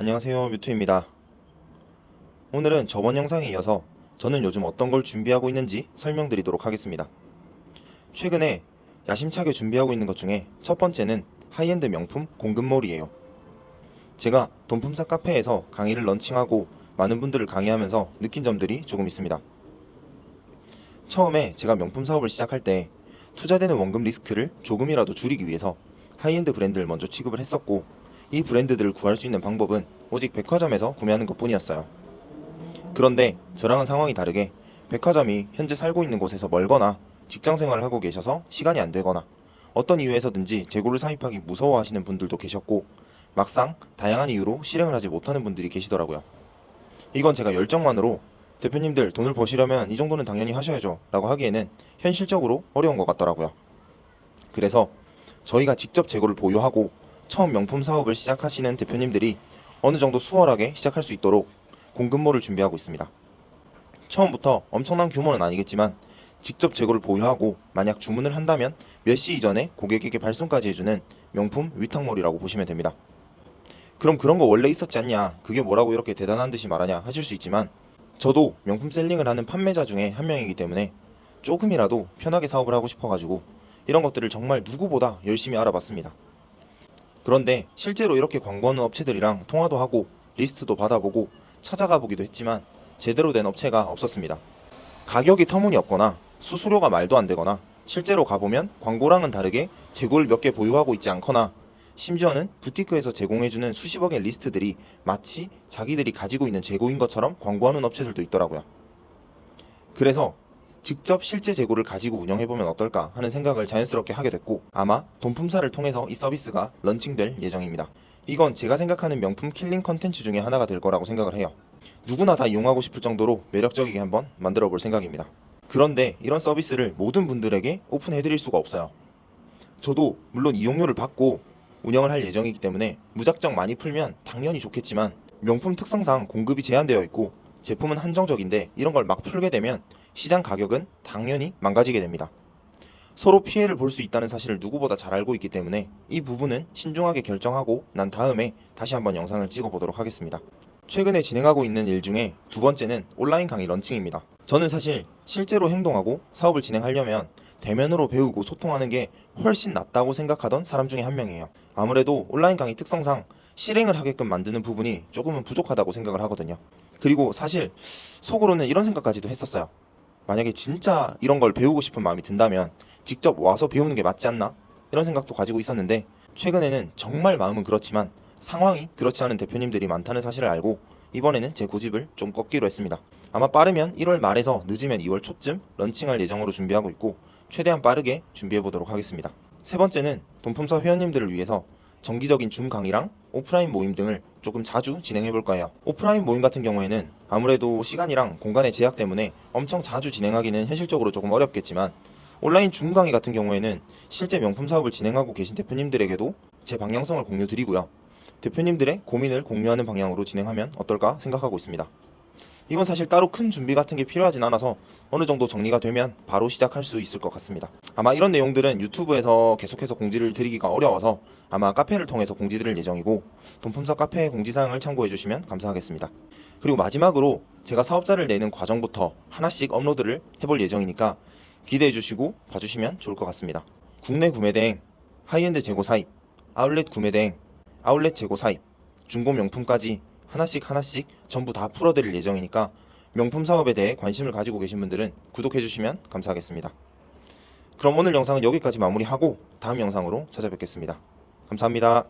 안녕하세요 뮤투입니다. 오늘은 저번 영상에 이어서 저는 요즘 어떤 걸 준비하고 있는지 설명드리도록 하겠습니다. 최근에 야심차게 준비하고 있는 것 중에 첫 번째는 하이엔드 명품 공급몰이에요. 제가 돈품사 카페에서 강의를 런칭하고 많은 분들을 강의하면서 느낀 점들이 조금 있습니다. 처음에 제가 명품 사업을 시작할 때 투자되는 원금 리스크를 조금이라도 줄이기 위해서 하이엔드 브랜드를 먼저 취급을 했었고 이 브랜드들을 구할 수 있는 방법은 오직 백화점에서 구매하는 것 뿐이었어요. 그런데 저랑은 상황이 다르게 백화점이 현재 살고 있는 곳에서 멀거나 직장 생활을 하고 계셔서 시간이 안 되거나 어떤 이유에서든지 재고를 사입하기 무서워하시는 분들도 계셨고 막상 다양한 이유로 실행을 하지 못하는 분들이 계시더라고요. 이건 제가 열정만으로 대표님들 돈을 버시려면 이 정도는 당연히 하셔야죠 라고 하기에는 현실적으로 어려운 것 같더라고요. 그래서 저희가 직접 재고를 보유하고 처음 명품 사업을 시작하시는 대표님들이 어느 정도 수월하게 시작할 수 있도록 공급모를 준비하고 있습니다. 처음부터 엄청난 규모는 아니겠지만 직접 재고를 보유하고 만약 주문을 한다면 몇 시 이전에 고객에게 발송까지 해주는 명품 위탁몰이라고 보시면 됩니다. 그럼 그런 거 원래 있었지 않냐? 그게 뭐라고 이렇게 대단한 듯이 말하냐? 하실 수 있지만 저도 명품 셀링을 하는 판매자 중에 한 명이기 때문에 조금이라도 편하게 사업을 하고 싶어가지고 이런 것들을 정말 누구보다 열심히 알아봤습니다. 그런데 실제로 이렇게 광고하는 업체들이랑 통화도 하고 리스트도 받아보고 찾아가 보기도 했지만 제대로 된 업체가 없었습니다. 가격이 터무니없거나 수수료가 말도 안 되거나 실제로 가보면 광고랑은 다르게 재고를 몇 개 보유하고 있지 않거나 심지어는 부티크에서 제공해주는 수십억의 리스트들이 마치 자기들이 가지고 있는 재고인 것처럼 광고하는 업체들도 있더라고요. 그래서 직접 실제 재고를 가지고 운영해보면 어떨까 하는 생각을 자연스럽게 하게 됐고 아마 돈품사를 통해서 이 서비스가 런칭될 예정입니다. 이건 제가 생각하는 명품 킬링 컨텐츠 중에 하나가 될 거라고 생각을 해요. 누구나 다 이용하고 싶을 정도로 매력적이게 한번 만들어 볼 생각입니다. 그런데 이런 서비스를 모든 분들에게 오픈해드릴 수가 없어요. 저도 물론 이용료를 받고 운영을 할 예정이기 때문에 무작정 많이 풀면 당연히 좋겠지만 명품 특성상 공급이 제한되어 있고 제품은 한정적인데 이런 걸 막 풀게 되면 시장 가격은 당연히 망가지게 됩니다. 서로 피해를 볼 수 있다는 사실을 누구보다 잘 알고 있기 때문에 이 부분은 신중하게 결정하고 난 다음에 다시 한번 영상을 찍어 보도록 하겠습니다. 최근에 진행하고 있는 일 중에 두 번째는 온라인 강의 런칭입니다. 저는 사실 실제로 행동하고 사업을 진행하려면 대면으로 배우고 소통하는 게 훨씬 낫다고 생각하던 사람 중에 한 명이에요. 아무래도 온라인 강의 특성상 실행을 하게끔 만드는 부분이 조금은 부족하다고 생각을 하거든요. 그리고 사실 속으로는 이런 생각까지도 했었어요. 만약에 진짜 이런 걸 배우고 싶은 마음이 든다면 직접 와서 배우는 게 맞지 않나? 이런 생각도 가지고 있었는데 최근에는 정말 마음은 그렇지만 상황이 그렇지 않은 대표님들이 많다는 사실을 알고 이번에는 제 고집을 좀 꺾기로 했습니다. 아마 빠르면 1월 말에서 늦으면 2월 초쯤 런칭할 예정으로 준비하고 있고 최대한 빠르게 준비해 보도록 하겠습니다. 세 번째는 돈품사 회원님들을 위해서 정기적인 줌 강의랑 오프라인 모임 등을 조금 자주 진행해 볼 거예요. 오프라인 모임 같은 경우에는 아무래도 시간이랑 공간의 제약 때문에 엄청 자주 진행하기는 현실적으로 조금 어렵겠지만 온라인 줌 강의 같은 경우에는 실제 명품 사업을 진행하고 계신 대표님들에게도 제 방향성을 공유 드리고요. 대표님들의 고민을 공유하는 방향으로 진행하면 어떨까 생각하고 있습니다. 이건 사실 따로 큰 준비 같은 게 필요하진 않아서 어느 정도 정리가 되면 바로 시작할 수 있을 것 같습니다. 아마 이런 내용들은 유튜브에서 계속해서 공지를 드리기가 어려워서 아마 카페를 통해서 공지 드릴 예정이고 돈품사 카페 공지사항을 참고해 주시면 감사하겠습니다. 그리고 마지막으로 제가 사업자를 내는 과정부터 하나씩 업로드를 해볼 예정이니까 기대해 주시고 봐주시면 좋을 것 같습니다. 국내 구매 대행, 하이엔드 재고 사입, 아울렛 구매 대행, 아울렛 재고 사입, 중고 명품까지 하나씩 하나씩 전부 다 풀어드릴 예정이니까 명품 사업에 대해 관심을 가지고 계신 분들은 구독해주시면 감사하겠습니다. 그럼 오늘 영상은 여기까지 마무리하고 다음 영상으로 찾아뵙겠습니다. 감사합니다.